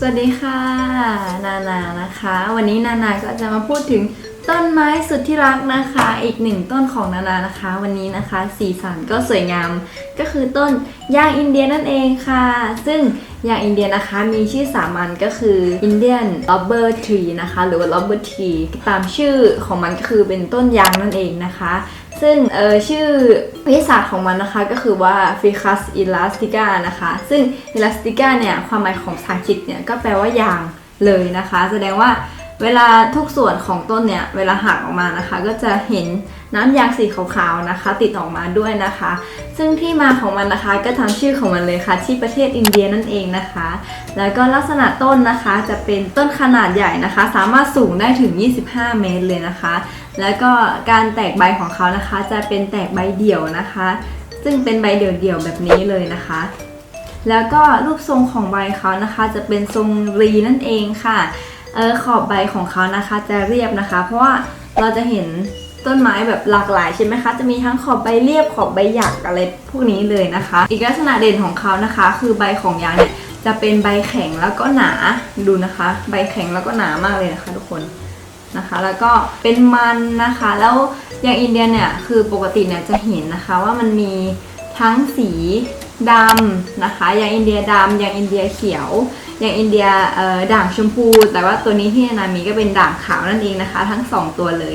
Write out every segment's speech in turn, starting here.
สวัสดีค่ะ นานานะคะ วันนี้นานาก็จะมาพูดถึง ต้นไม้สุดที่รักนะคะ อีกหนึ่งต้นของนานานะคะ วันนี้นะคะ สีสันก็สวยงาม ก็คือต้นยางอินเดียนั่นเองค่ะ ซึ่งยางอินเดียนะคะมีชื่อสามัญก็คือ Indian Rubber Tree นะคะ หรือว่า Rubber Tree ตามชื่อของมันก็คือเป็นต้นยางนั่นเองนะคะ ซึ่งเออชื่อวิทยาศาสตร์ของมันนะคะก็คือว่า Ficus elastica นะคะ ซึ่ง elastica เนี่ยความหมายของภาษาอังกฤษเนี่ยก็แปลว่ายางเลยนะคะ แสดงว่า เวลาทุกส่วนของต้นเนี่ยเวลาหักออกมานะคะ ก็จะเห็นน้ำยางสีขาวๆนะคะ ติดออกมาด้วยนะคะ ซึ่งที่มาของมันนะคะก็ทำชื่อของมันเลยค่ะ ที่ประเทศอินเดียนั่นเองนะคะ แล้วก็ลักษณะต้นนะคะจะเป็นต้นขนาดใหญ่นะคะ สามารถสูงได้ถึง 25 เมตรเลยนะคะ แล้วก็การแตกใบของเขานะคะ จะเป็นแตกใบเดี่ยวนะคะ ซึ่งเป็นใบเดี่ยวๆแบบนี้เลยนะคะแล้วก็รูปทรงของใบเขานะคะ จะเป็นทรงรีนั่นเองค่ะ เออขอบใบของเขานะคะ จะเรียบนะคะ เพราะว่าเราจะเห็นต้นไม้แบบหลากหลายใช่ไหมคะ จะมีทั้งขอบใบเรียบขอบใบหยักอะไรพวกนี้เลยนะคะ อีกลักษณะเด่นของเขานะคะ คือใบของยางเนี่ยจะเป็นใบแข็งแล้วก็หนาดูนะคะ ใบแข็งแล้วก็หนามากเลยนะคะทุกคนนะคะ แล้วก็เป็นมันนะคะ แล้วอย่างอินเดียเนี่ยคือปกติเนี่ยจะเห็นนะคะว่ามันมีทั้งสีดำนะคะ อย่างอินเดียดำอย่างอินเดียเขียว อย่างอินเดียด่างชมพู แต่ว่าตัวนี้ที่นานามีก็เป็นด่างขาวนั่นเองนะคะ ทั้งสองตัวเลย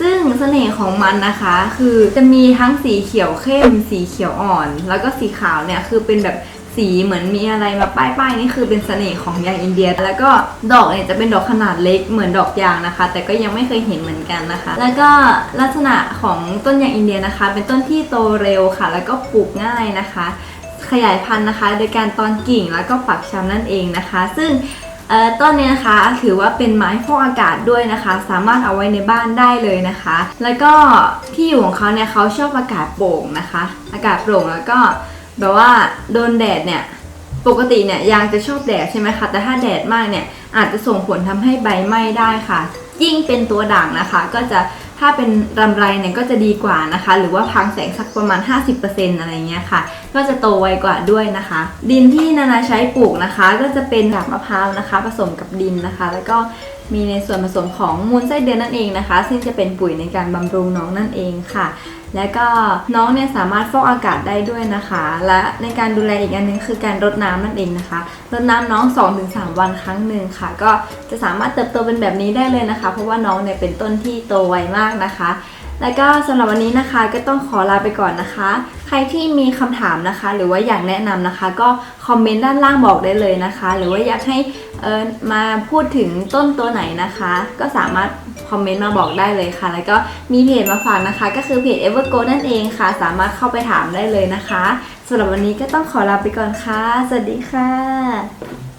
ซึ่งเสน่ห์ของมันนะคะ คือจะมีทั้งสีเขียวเข้ม สีเขียวอ่อน แล้วก็สีขาวเนี่ยคือเป็นแบบสีเหมือนมีอะไรมาป้ายๆนี่คือเป็นเสน่ห์ของยางอินเดีย แล้วก็ดอกเนี่ยจะเป็นดอกขนาดเล็กเหมือนดอกยางนะคะ แต่ก็ยังไม่เคยเห็นเหมือนกันนะคะ แล้วก็ลักษณะของต้นยางอินเดียนะคะ เป็นต้นที่โตเร็วค่ะ แล้วก็ปลูกง่ายนะคะ ขยายพันธุ์นะคะ โดยการตอนกิ่งแล้วก็ปักชำนั่นเองนะคะ ซึ่งต้นนี้นะคะถือว่าเป็นไม้ฟอกอากาศด้วยนะคะ สามารถเอาไว้ในบ้านได้เลยนะคะ แล้วก็ที่อยู่ของเขาเนี่ยเขาชอบอากาศโปร่งนะคะ อากาศโปร่งแล้วก็แบบว่าโดนแดดเนี่ยปกติเนี่ยยางจะชอบแดดใช่ไหมคะแต่ถ้าแดดมากเนี่ยอาจจะส่งผลทำให้ใบไหม้ได้ค่ะ ยิ่งเป็นตัวด่างนะคะ ก็จะ ถ้าเป็นรำไรเนี่ยก็จะดีกว่านะคะ หรือว่าพังแสงสักประมาณ 50%อะไรเงี้ยค่ะ ก็จะโตไวกว่าด้วยนะคะ ดินที่นานาใช้ปลูกนะคะ ก็จะเป็นกาบมะพร้าวนะคะ ผสมกับดินนะคะ แล้วก็มีในส่วนผสมของมูลไส้เดือนนั่นเองนะคะ ซึ่งจะเป็นปุ๋ยในการบำรุงน้องนั่นเองค่ะ และก็น้องเนี่ยสามารถฟอกอากาศได้ด้วยนะคะ และในการดูแลอีกอันหนึงคือการรดน้ำนั่นเองนะคะ รดน้ำน้อง 2-3 วันครั้งหนึ่งค่ะ ก็จะสามารถเติบโตเป็นแบบนี้ได้เลยนะคะ เพราะว่าน้องเนี่ยเป็นต้นที่โตไวมากนะคะ แล้วก็สำหรับวันนี้นะคะก็ต้องขอลาไปก่อนนะคะ ใครที่มีคำถามนะคะ หรือว่าอยากแนะนำนะคะ ก็คอมเมนต์ด้านล่างบอกได้เลยนะคะ หรือว่าอยากให้เออมาพูดถึงต้นตัวไหนนะคะ ก็สามารถคอมเมนต์มาบอกได้เลยค่ะ แล้วก็มีเพจมาฝากนะคะ ก็คือเพจ Evergo นั่นเองค่ะ สามารถเข้าไปถามได้เลยนะคะสำหรับวันนี้ก็ต้องขอลาไปก่อนค่ะ สวัสดีค่ะ